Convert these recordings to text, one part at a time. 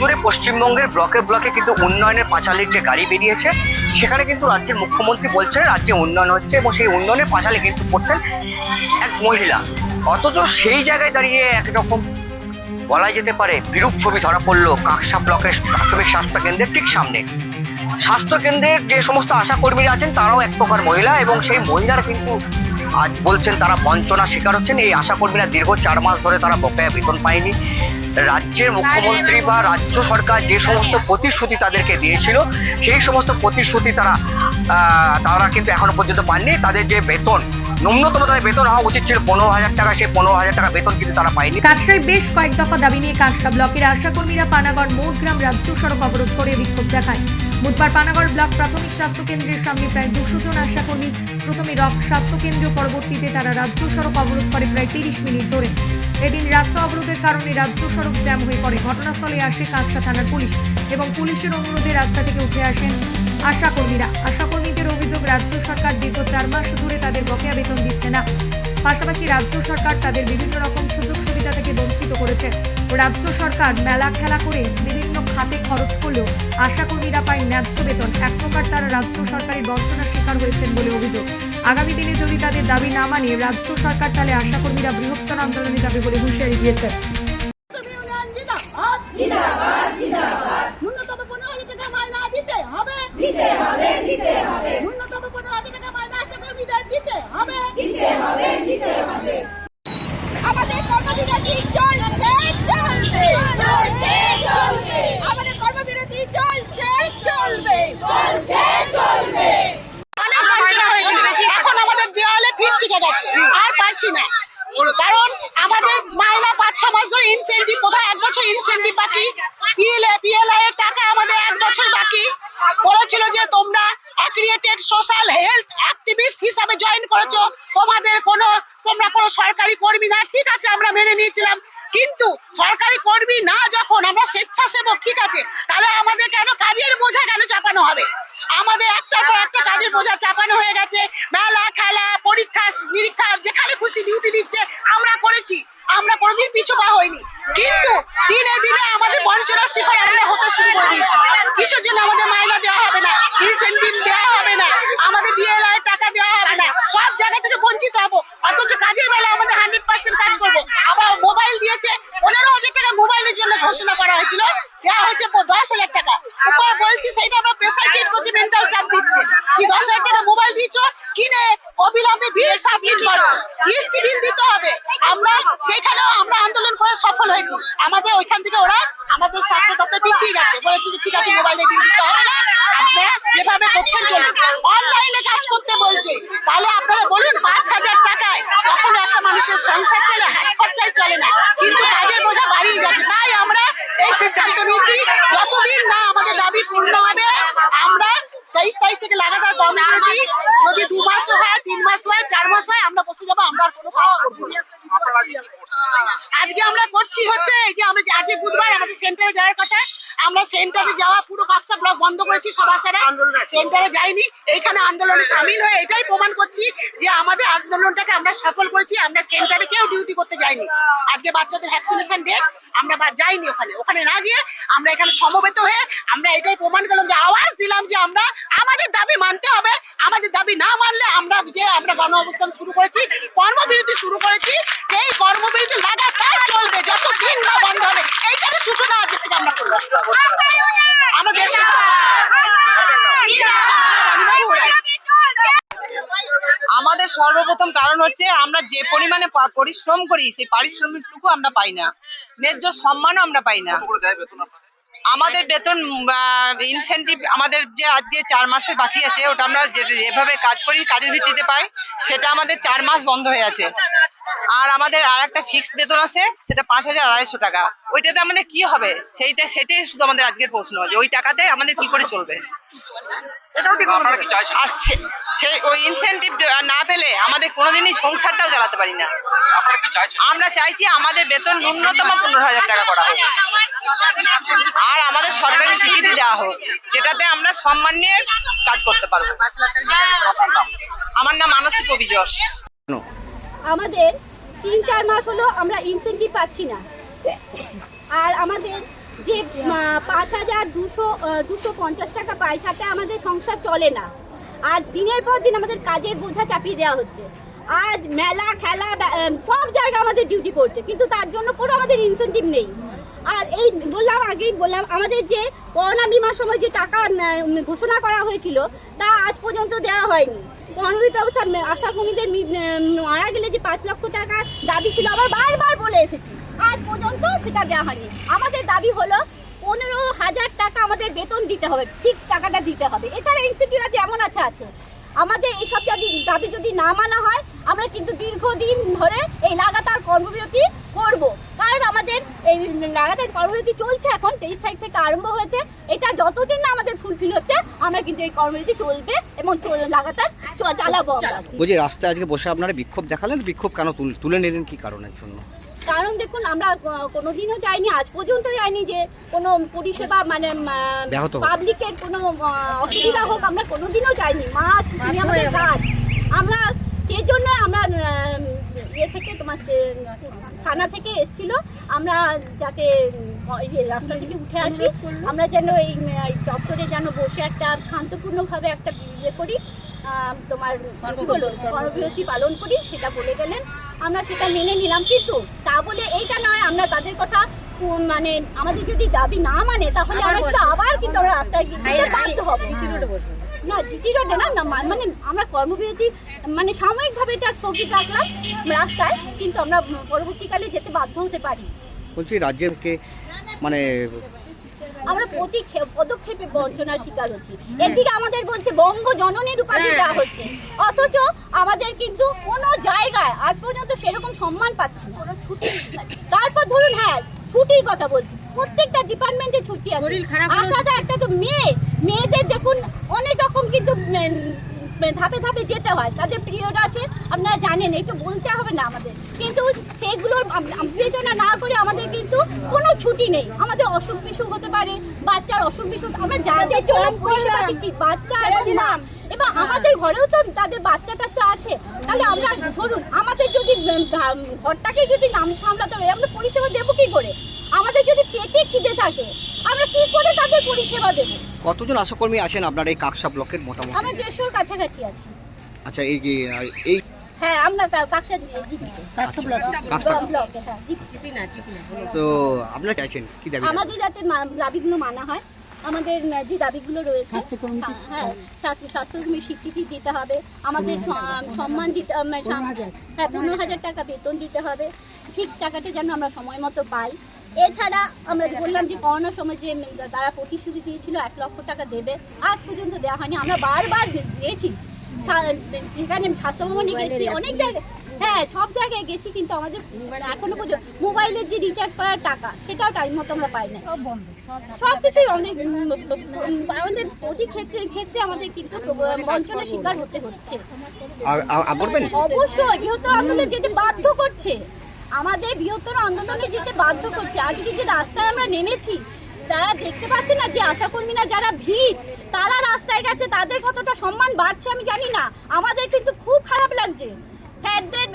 জুড়ে পশ্চিমবঙ্গের ব্লকে ব্লকে কিন্তু উন্নয়নের পাঁচালির যে গাড়ি বেরিয়েছে, সেখানে কিন্তু রাজ্যের মুখ্যমন্ত্রী বলছেন, রাজ্যে উন্নয়ন হচ্ছে এবং সেই উন্নয়নের পাঁচালি কিন্তু করছেন এক মহিলা। অথচ সেই জায়গায় দাঁড়িয়ে একরকম বলা যেতে পারে, বিরূপ ছবি ধরা পড়ল কাকসা ব্লকের প্রাথমিক স্বাস্থ্য কেন্দ্রের ঠিক সামনে। স্বাস্থ্য কেন্দ্রের যে সমস্ত আশা কর্মীরা আছেন, তারাও এক প্রকার মহিলা এবং সেই মহিলারা কিন্তু আজ বলছেন তারা বঞ্চনা শিকার হচ্ছেন। এই আশা কর্মীরা দীর্ঘ চার মাস ধরে তারা বকেয়া বেতন পায়নি। রাজ্যের মুখ্যমন্ত্রী বা রাজ্য সরকার যে সমস্ত প্রতিশ্রুতি তাদেরকে দিয়েছিল, সেই সমস্ত প্রতিশ্রুতি তারা তারা কিন্তু এখনও পর্যন্ত পাননি। তাদের যে বেতন, ন্যূনতম তাদের বেতন হওয়া উচিত ছিল পনেরো হাজার টাকা। সেই পনেরো হাজার টাকা বেতন কিন্তু তারা পায়নি। কাকসায় বেশ কয়েক দফা দাবি নিয়ে কাকসা ব্লকের আশাকর্মীরা পানাগড় মোড়গ্রাম রাজ্য সড়ক অবরোধ করে বিক্ষোভ দেখায়। বুধবার পানাগড় ব্লক প্রাথমিক স্বাস্থ্য কেন্দ্রের সামনে প্রায় দুশো জন আশাকর্মী, প্রথমে রক স্বাস্থ্য কেন্দ্র, পরবর্তীতে তারা রাজ্য সড়ক অবরোধ করে প্রায় তিরিশ মিনিট ধরে। এদিন রাস্তা অবরোধের কারণে রাজ্য সড়ক জ্যাম হয়ে পড়ে। ঘটনাস্থলে আসে কাকসা থানার পুলিশ এবং পুলিশের অনুরোধে রাস্তা থেকে উঠে আসেন আশাকর্মীরা। আশাকর্মীদের অভিযোগ, রাজ্য সরকার দীর্ঘ চার মাস ধরে তাদের বকেয়া বেতন দিচ্ছে না। পাশাপাশি রাজ্য সরকার তাদের বিভিন্ন রকম সুযোগ সুবিধা থেকে বঞ্চিত করেছে। রাজ্য সরকার মেলা খেলা করে বিভিন্ন খাতে খরচ করলেও আশাকর্মীরা পায় ন্যায্য বেতন। এক প্রকার তারা রাজ্য সরকারের বঞ্চনার শিকার হয়েছেন বলে অভিযোগ। আগামী দিনে যদি তাদের দাবি না মানে রাজ্য সরকার তাহলে আশাকর্মীরা বৃহত্তর আন্দোলনে যাবে বলে হুঁশিয়ারি দিয়েছে তুমি ইউনিয়ন জিন্দাবাদ জিন্দাবাদ জিন্দাবাদ ন্যূনতম পনেরো হাজার টাকা মাইনা দিতে হবে দিতে হবে দিতে হবে ন্যূনতম পনেরো হাজার টাকা মাইনা আশা কর্মীদের দিতে হবে দিতে হবে দিতে হবে আমাদের কর্মবিরতি চলছে চলবে চলছে চলবে আমাদের কর্মবিরতি চলছে চলবে চলছে চলবে অনেক বঞ্চনা হয়েছে এখন আমাদের দেওয়ালে ভিড় টিকে গেছে আর পারছি না কারণ আমাদের মাইনা পাঁচ ছ মাস ধরে ইনসেন্টিভ কোথায় এক বছর ইনসেন্টিভ বাকি পিএলএ পিএলআই এর টাকা আমাদের এক বছর বাকি বলেছিল যে তোমরা অ্যাক্রিয়েটেড সোশ্যাল হেলথ অ্যাক্টিভিস্ট হিসাবে জয়েন করেছ তোমাদের কোনো তোমরা কোনো সরকারি কর্মী না ঠিক আছে আমরা মেনে নিয়েছিলাম। কিন্তু সরকারি কর্মী না যখন, আমরা স্বেচ্ছাসেবক, ঠিক আছে? তাহলে আমাদের কেন কাজের বোঝা কেন চাপানো হবে? আমাদের একটার পর একটা কাজের বোঝা চাপানো হয়ে গেছে। মেলা, খেলা, পরীক্ষা, নিরীক্ষা, যেখানে খুশি ডিউটি দিচ্ছে, আমরা করেছি। আমরা কোনোদিন পিছু পা হইনি। কিন্তু দিনে দিনে আমাদের বঞ্চনার শিকার আমরা হতে শুরু করে দিয়েছি। কিসের জন্য আমাদের মাইনা দেওয়া হবে না? ইনসেন্টিভ দেওয়া হবে না আমাদের বিএলআই টাকা দেওয়া হবে না সব জায়গা থেকে বঞ্চিত হব অথচ কাজের বেলা আমাদের হান্ড্রেড পার্সেন্ট কাজ করব আবার মোবাইল দিয়েছে পনেরো হাজার টাকা মোবাইলের জন্য ঘোষণা করা হয়েছিল দেওয়া হয়েছে প- দশ হাজার টাকা। উপর বলছি সেইটা আমরা প্রেসার ক্রিয়েট করছি মেন্টাল চাপ দিচ্ছে। কি দশ হাজার টাকা মোবাইল দিচ্ছ কিনে? অবিলম্বে বিল সাবমিট করো জিএসটি বিল দিতে হবে। আমরা সেখানেও আমরা আন্দোলন করে সফল হয়েছি। আমাদের ওইখান থেকে ওরা আমাদের স্বাস্থ্য দপ্তর পিছিয়ে গেছে। বলেছে যে, ঠিক আছে মোবাইলে বিল দিতে হবে না। আপনারা যেভাবে করছেন, চলুন। অনলাইনে কাজ করতে বলছে। তাহলে আপনারা বলুন, পাঁচ হাজার টাকায় কখনো একটা মানুষের সংসার চলে হাত খরচাই চলে না। কিন্তু কাজের বোঝা বাড়িয়ে যাচ্ছে। তাই আমরা এই সিদ্ধান্ত নিয়েছি, যতদিন না আমাদের দাবি পূর্ণ হবে, আমরা তেইশ তারিখ থেকে লাগাতার কর্মবিরতি যদি দু মাস হয়, তিন মাস হয়, চার মাস হয়, আমরা বসে যাব, আমরা আর কোনো কাজ করব আজকে আমরা করছি হচ্ছে এই যে আমরা আজকে বুধবার আমাদের সেন্টারে যাওয়ার কথা। আমরা সেন্টারে যাওয়া পুরো কাকসা ব্লক বন্ধ করেছি সব আসারা সেন্টারে যাইনি। এইখানে আন্দোলনে সামিল হয়ে এটাই প্রমাণ করছি যে আমাদের আন্দোলনটাকে আমরা সফল করেছি। আমরা সেন্টারে কেউ ডিউটি করতে যাইনি। আজকে বাচ্চাদের ভ্যাকসিনেশন ডেট আমরা বা যাইনি ওখানে। ওখানে না গিয়ে আমরা এখানে সমবেত হয়ে আমরা এটাই প্রমাণ করলাম যে, আওয়াজ দিলাম যে আমরা, আমাদের দাবি মানতে হবে। আমাদের দাবি না মানলে আমরা যে আমরা গণ অবস্থান শুরু করেছি, কর্মবিরতি শুরু করেছি, সেই কর্মবিরতি লাগাতার চলবে, যতদিন না বন্ধ হবে। এইখানে সূচনা আজকে থেকে আমরা করলাম। আমাদের আমাদের সর্বপ্রথম কারণ হচ্ছে আমরা যে পরিমাণে পরিশ্রম করি সেই পারিশ্রমিকটুকু আমরা পাই না। ন্যায্য সম্মানও আমরা পাই না। আমাদের বেতন ইনসেন্টিভ আমাদের যে আজকে চার মাসের বাকি আছে ওটা আমরা যেভাবে কাজ করি কাজের ভিত্তিতে পাই সেটা আমাদের চার মাস বন্ধ হয়ে আছে। আর আমাদের আর একটা ফিক্সড বেতন আছে সেটা পাঁচ হাজার আড়াইশো টাকা। ওইটাতে আমাদের কি হবে? সেইটা সেটাই শুধু আমাদের আজকের প্রশ্ন। যে ওই টাকাতে আমাদের কি করে চলবে? সেটাও ঠিক আর সে- সেই ওই ইনসেন্টিভ না কোনোদিনই সংসারটাও চালাতে পারি না। আমরা চাইছি আমাদের বেতন ন্যূনতম পনেরো হাজার টাকা করা হোক। আর আমাদের সরকারি স্বীকৃতি দেওয়া হোক যেটাতে আমরা সম্মান নিয়ে কাজ করতে পারব। আমার নাম মানসিক অভিযোগ আমাদের তিন চার মাস হলো আমরা ইনসেন্টিভ পাচ্ছি না। আর আমাদের যে পাঁচ হাজার দুশো দুশো পঞ্চাশ টাকা পাই তাতে আমাদের সংসার চলে না। আর দিনের পর দিন আমাদের কাজের বোঝা চাপিয়ে দেওয়া হচ্ছে। আজ মেলা, খেলা সব জায়গায় আমাদের ডিউটি পড়ছে, কিন্তু তার জন্য কোনো আমাদের ইনসেন্টিভ নেই। আর এই বললাম আগেই, বললাম আমাদের যে করোনা বিমার সময় যে টাকা ঘোষণা করা হয়েছিল, তা আজ পর্যন্ত দেওয়া হয়নি। কর্মরত অবস্থা আশা কর্মীদের মারা গেলে যে পাঁচ লক্ষ টাকা দাবি ছিল, আবার বারবার বলে এসেছি। আজ পর্যন্ত সেটা দেওয়া হয়নি। আমাদের দাবি হলো পনেরো হাজার টাকা আমাদের বেতন দিতে হবে ফিক্স টাকাটা দিতে হবে। এছাড়া ইনস্টিটিউট আছে যেমন আছে আছে। আমাদের এইসব যদি দাবি যদি না মানা হয়, আমরা কিন্তু দীর্ঘদিন ধরে এই লাগাতার কর্মবিরতি করব। কারণ আমাদের এই লাগাতার কর্মবিরতি চলছে এখন, তেইশ তারিখ থেকে আরম্ভ হয়েছে। এটা যতদিন না আমাদের ফুলফিল হচ্ছে, আমরা কিন্তু এই কর্মবিরতি চলবে এবং লাগাতার চালাবো। বলছি, রাস্তায় আজকে বসে আপনারা বিক্ষোভ দেখালেন, বিক্ষোভ কেন তুলে নিলেন কি কারণের জন্য? কারণ দেখুন আমরা কোনোদিনও যাইনি আজ পর্যন্ত যাইনি যে কোনো পরিষেবা মানে পাবলিকের কোনো অসুবিধা হোক আমরা কোনোদিনও যাইনি। মাছ শিশু আমাদের কাজ। আমরা সেই জন্য আমরা ইয়ে থেকে তোমার থানা থেকে এসেছিল আমরা যাতে ইয়ে রাস্তা থেকে উঠে আসি। আমরা যেন এই চত্বরে যেন বসে একটা শান্তপূর্ণভাবে একটা ইয়ে করি তোমার কর্মবিরতি পালন করি সেটা বলে গেলেন। আমরা সেটা মেনে নিলাম। কিন্তু তা বলে এইটা নয় আমরা তাদের কথা মানে আমাদের যদি দাবি না মানে তাহলে আমরা কিন্তু আবার কিন্তু আমরা রাস্তায় বাধ্য হব। না জিটি রোডে না না মানে আমরা কর্মবিরতি মানে সাময়িকভাবে এটা স্থগিত রাখলাম রাস্তায় কিন্তু আমরা পরবর্তীকালে যেতে বাধ্য হতে পারি। বলছি রাজ্যেরকে মানে আমরা প্রতি পদক্ষেপে বঞ্চনার শিকার হচ্ছি। এদিকে আমাদের বলছে বঙ্গ জননীর উপাধি দেওয়া হচ্ছে। অথচ আমাদের কিন্তু কোনো জায়গায় আজ পর্যন্ত সেরকম সম্মান পাচ্ছি না। তারপর ধরুন হ্যাঁ ছুটির কথা বলছি। প্রত্যেকটা ডিপার্টমেন্টে ছুটি আছে। আশাটা একটা তো মেয়ে। মেয়েদের দেখুন অনেক রকম কিন্তু ধাপে ধাপে যেতে হয়। তাদের পিরিয়ড আছে আপনারা জানেন একটু বলতে হবে না আমাদের। কিন্তু সেইগুলোর বিবেচনা না করে আমাদের কিন্তু কোনো ছুটি নেই। আমাদের অসুখ বিসুখ হতে পারে বাচ্চার অসুখ বিসুখ আমরা যাদের জন্য পরিষেবা দিচ্ছি বাচ্চা এবং মা। এবং আমাদের ঘরেও তো তাদের বাচ্চা টাচ্চা আছে। তাহলে আমরা ধরুন আমাদের যদি উম, ধা- ঘরটাকে যদি নাম সামলাতে হবে আমরা পরিষেবা দেবো কি করে? আমাদের যদি পেটে খিদে থাকে আমরা কি করে তাদের পরিষেবা দেবো? কতজন আশাকর্মী আছেন আপনার এই কাকসা ব্লকের মতামত আমরা দেড়শোর কাছাকাছি আছি। আচ্ছা এই যে, এই হ্যাঁ আমরা কা- কাকসা দিয়ে জিতছি কাকসা ব্লকে হ্যাঁ জিতছি তো আপনারা কি দাবি আমাদের যাতে দাবিগুলো মানা হয় আমাদের যে দাবিগুলো রয়েছে হ্যাঁ স্বাস্থ্য- স্বাস্থ্যকর্মী স্বীকৃতি দিতে হবে। আমাদের সম্মান দিতে মানে হ্যাঁ পনেরো হাজার টাকা বেতন দিতে হবে। ফিক্স টাকাটা যেন আমরা সময় মতো পাই। এছাড়া আমরা বললাম যে করোনার সময় যে তারা প্রতিশ্রুতি দিয়েছিল এক লক্ষ টাকা দেবে। আজ পর্যন্ত দেওয়া হয়নি। আমরা বারবার গিয়েছি সা- যেখানে স্বাস্থ্য ভবনে গেছি অনেক জায়গায় হ্যাঁ সব জায়গায় গেছি কিন্তু আমাদের এখনও পর্যন্ত মোবাইলের যে রিচার্জ করার টাকা সেটাও টাইম মতো আমরা পাই না সব কিছুই অনেক আমাদের প্রতি ক্ষেত্রে ক্ষেত্রে আমাদের কিন্তু বঞ্চনার শিকার হতে হচ্ছে। অবশ্যই বৃহত্তর আন্দোলনে যেতে বাধ্য করছে। আমাদের বৃহত্তর আন্দোলনে যেতে বাধ্য করছে। আজকে যে রাস্তায় আমরা নেমেছি তারা দেখতে পাচ্ছে না যে আশাকর্মীরা যারা ভিড় তারা রাস্তায় গেছে তাদের কতটা সম্মান বাড়ছে আমি জানি না। আমাদের কিন্তু খুব খারাপ লাগছে। স্যারদের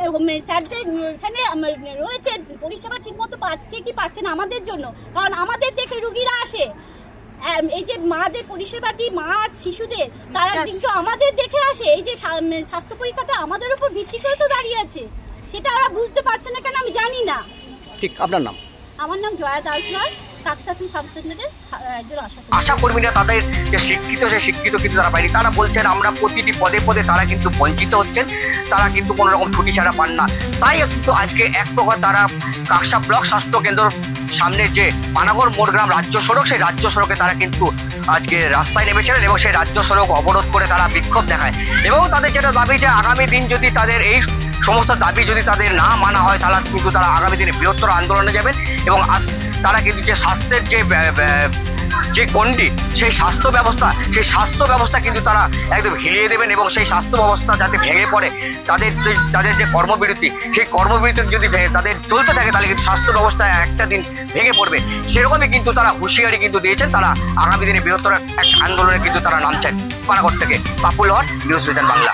স্যারদের এখানে রয়েছে পরিষেবা ঠিকমতো পাচ্ছে কি পাচ্ছে না আমাদের জন্য? কারণ আমাদের দেখে রুগীরা আসে। এই যে মাদের পরিষেবা দিই মা শিশুদের? তারা কিন্তু আমাদের দেখে আসে। এই যে স্বাস্থ্য পরীক্ষাটা আমাদের উপর ভিত্তি করে তো দাঁড়িয়ে আছে। সেটা ওরা বুঝতে পারছে না কেন আমি জানি না। ঠিক আপনার নাম? আমার নাম জয়া দাস একজন আশা তাদের যে শিক্ষিত, সে শিক্ষিত কিন্তু তারা পায়নি। তারা বলছেন, আমরা প্রতিটি পদে পদে তারা কিন্তু বঞ্চিত হচ্ছেন। তারা কিন্তু কোনো রকম ছুটি ছাড়া পান না। তাই কিন্তু আজকে এক প্রকার তারা কাকসা ব্লক স্বাস্থ্য কেন্দ্রর সামনে যে পানাগড় মোড়গ্রাম রাজ্য সড়ক, সেই রাজ্য সড়কে তারা কিন্তু আজকে রাস্তায় নেমেছিলেন এবং সেই রাজ্য সড়ক অবরোধ করে তারা বিক্ষোভ দেখায়। এবং তাদের যেটা দাবি যে আগামী দিন যদি তাদের এই সমস্ত দাবি যদি তাদের না মানা হয় তাহলে কিন্তু তারা আগামী দিনে বৃহত্তর আন্দোলনে যাবেন এবং আস- তারা কিন্তু যে স্বাস্থ্যের যে যে গণ্ডি, সেই স্বাস্থ্য ব্যবস্থা, সেই স্বাস্থ্য ব্যবস্থা কিন্তু তারা একদম হিলিয়ে দেবেন এবং সেই স্বাস্থ্য ব্যবস্থা যাতে ভেঙে পড়ে, তাদের তাদের যে কর্মবিরতি, সেই কর্মবিরতি যদি তাদের চলতে থাকে, তাহলে কিন্তু স্বাস্থ্য ব্যবস্থা একটা দিন ভেঙে পড়বে। সেরকমই কিন্তু তারা হুঁশিয়ারি কিন্তু দিয়েছেন, তারা আগামী দিনে বৃহত্তর এক আন্দোলনে কিন্তু তারা নামছেন। পানাগড় থেকে পাপুল হওয়ার নিউজ ভিশন বাংলা।